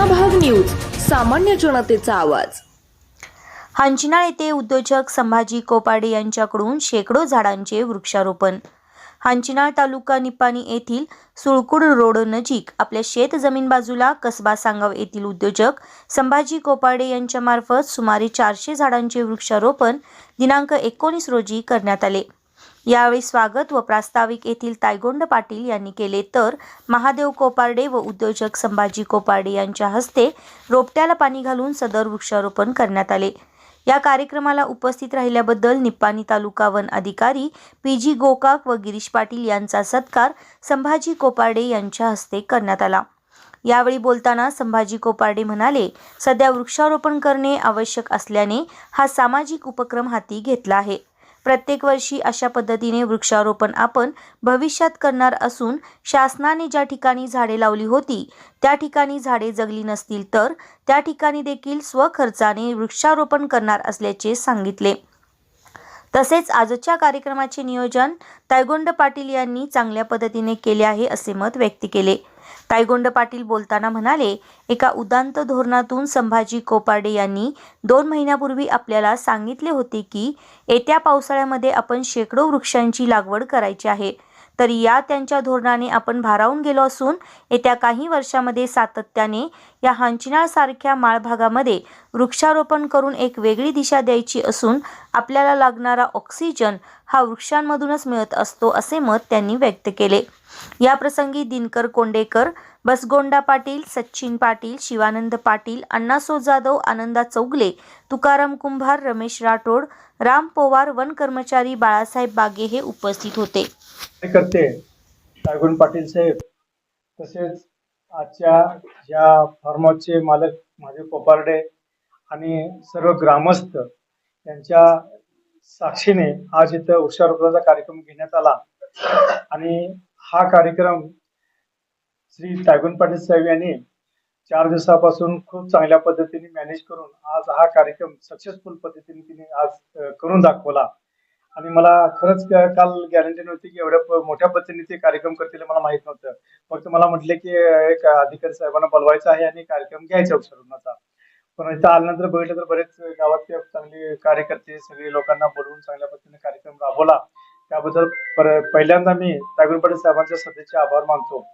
सामान्य जनतेचा आवाज. हांचनाळ येथे उद्योजक संभाजी कोपाडे यांच्याकडून शेकडो झाडांचे वृक्षारोपण. हांचनाळ तालुका निपाणी येथील सुळकुड रोड नजीक आपल्या शेत जमीन बाजूला कसबा सांगाव येथील उद्योजक संभाजी कोपाडे यांच्यामार्फत सुमारे चारशे झाडांचे वृक्षारोपण दिनांक एकोणीस रोजी करण्यात आले. यावेळी स्वागत व प्रास्ताविक येथील तायगोंड पाटील यांनी केले. तर महादेव कोपार्डे व उद्योजक संभाजी कोपार्डे यांच्या हस्ते रोपट्याला पाणी घालून सदर वृक्षारोपण करण्यात आले. या कार्यक्रमाला उपस्थित राहिल्याबद्दल निप्पाणी तालुका वन अधिकारी पी जी गोकाक व गिरीश पाटील यांचा सत्कार संभाजी कोपार्डे यांच्या हस्ते करण्यात आला. यावेळी बोलताना संभाजी कोपार्डे म्हणाले सध्या वृक्षारोपण करणे आवश्यक असल्याने हा सामाजिक उपक्रम हाती घेतला आहे. प्रत्येक वर्षी अशा पद्धतीने वृक्षारोपण आपण भविष्यात करणार असून शासनाने ज्या ठिकाणी झाडे लावली होती त्या ठिकाणी झाडे जगली नसतील तर त्या ठिकाणी देखील स्वखर्चाने वृक्षारोपण करणार असल्याचे सांगितले. तसेच आजच्या कार्यक्रमाचे नियोजन तायगोंड पाटील यांनी चांगल्या पद्धतीने केले आहे असे मत व्यक्त केले. तायगोंड पाटील बोलताना म्हणाले एका उदांत धोरणातून संभाजी कोपाडे यांनी दोन महिन्यापूर्वी आपल्याला सांगितले होते की येत्या पावसाळ्यामध्ये आपण शेकडो वृक्षांची लागवड करायची आहे. तर या त्यांच्या धोरणाने आपण भारावून गेलो असून येत्या काही वर्षामध्ये सातत्याने या हांचिनाळसारख्या माळभागामध्ये वृक्षारोपण करून एक वेगळी दिशा द्यायची असून आपल्याला लागणारा ऑक्सिजन हा वृक्षांमधूनच मिळत असतो असे मत त्यांनी व्यक्त केले. या प्रसंगी दिनकर कोंडेकर बसगोंडा पाटील सचिन पाटील शिवानंद पाटील अण्णासो जाधव आनंदा चौगले तुकाराम कुंभार रमेश राठोड राम पोवार वन कर्मचारी बाळासाहेब बागे हे उपस्थित होते. करते पाटील साहेब तसेच आजच्या या फार्म हाऊसचे मालक माझे कोपारडे आणि सर्व ग्रामस्थ यांच्या साक्षीने आज इथं वृक्षारोपणाचा कार्यक्रम घेण्यात आला. आणि हा कार्यक्रम श्री टायगोन पाटील साहेब यांनी चार दिवसापासून खूप चांगल्या पद्धतीने मॅनेज करून आज हा कार्यक्रम सक्सेसफुल पद्धतीने तिने आज करून दाखवला. आणि मला खरंच काल गॅरंटी नव्हती की एवढ्या मोठ्या पद्धतीने ते कार्यक्रम करतील मला माहीत नव्हतं. फक्त मला म्हटले की एक अधिकारी साहेबांना बोलवायचं आहे आणि कार्यक्रम घ्यायचा वृक्षारोपणाचा पण इथं आल्यानंतर बघितलं तर बरेच गावातले चांगले कार्यकर्ते सगळे लोकांना बोलवून चांगल्या पद्धतीने कार्यक्रम राबवला. त्याबद्दल पर- पहिल्यांदा मी टायगोर पाटील साहेबांचे सध्याचे आभार मानतो.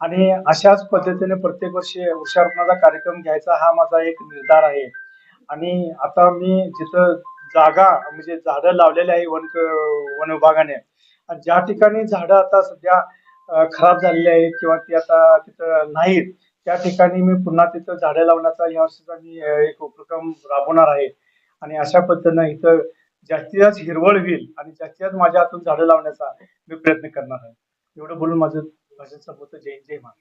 आणि अशाच पद्धतीने प्रत्येक वर्षी वृक्षारोपणाचा कार्यक्रम घ्यायचा हा माझा एक निर्धार आहे. आणि आता मी जिथं जागा म्हणजे झाडं लावलेली आहे वन वन विभागाने आणि ज्या ठिकाणी झाडं आता सध्या खराब झालेली आहेत किंवा ती आता तिथं नाहीत त्या ठिकाणी मी पुन्हा तिथं झाडं लावण्याचा या वर्षीचा मी एक उपक्रम राबवणार आहे. आणि अशा पद्धतीनं इथं जास्तीत जास्त हिरवळ होईल आणि जास्तीत जास्त माझ्या हातून झाडं लावण्याचा मी प्रयत्न करणार आहे. एवढं बोलून माझं भाषण संपवतो जय जय महाराष्ट्र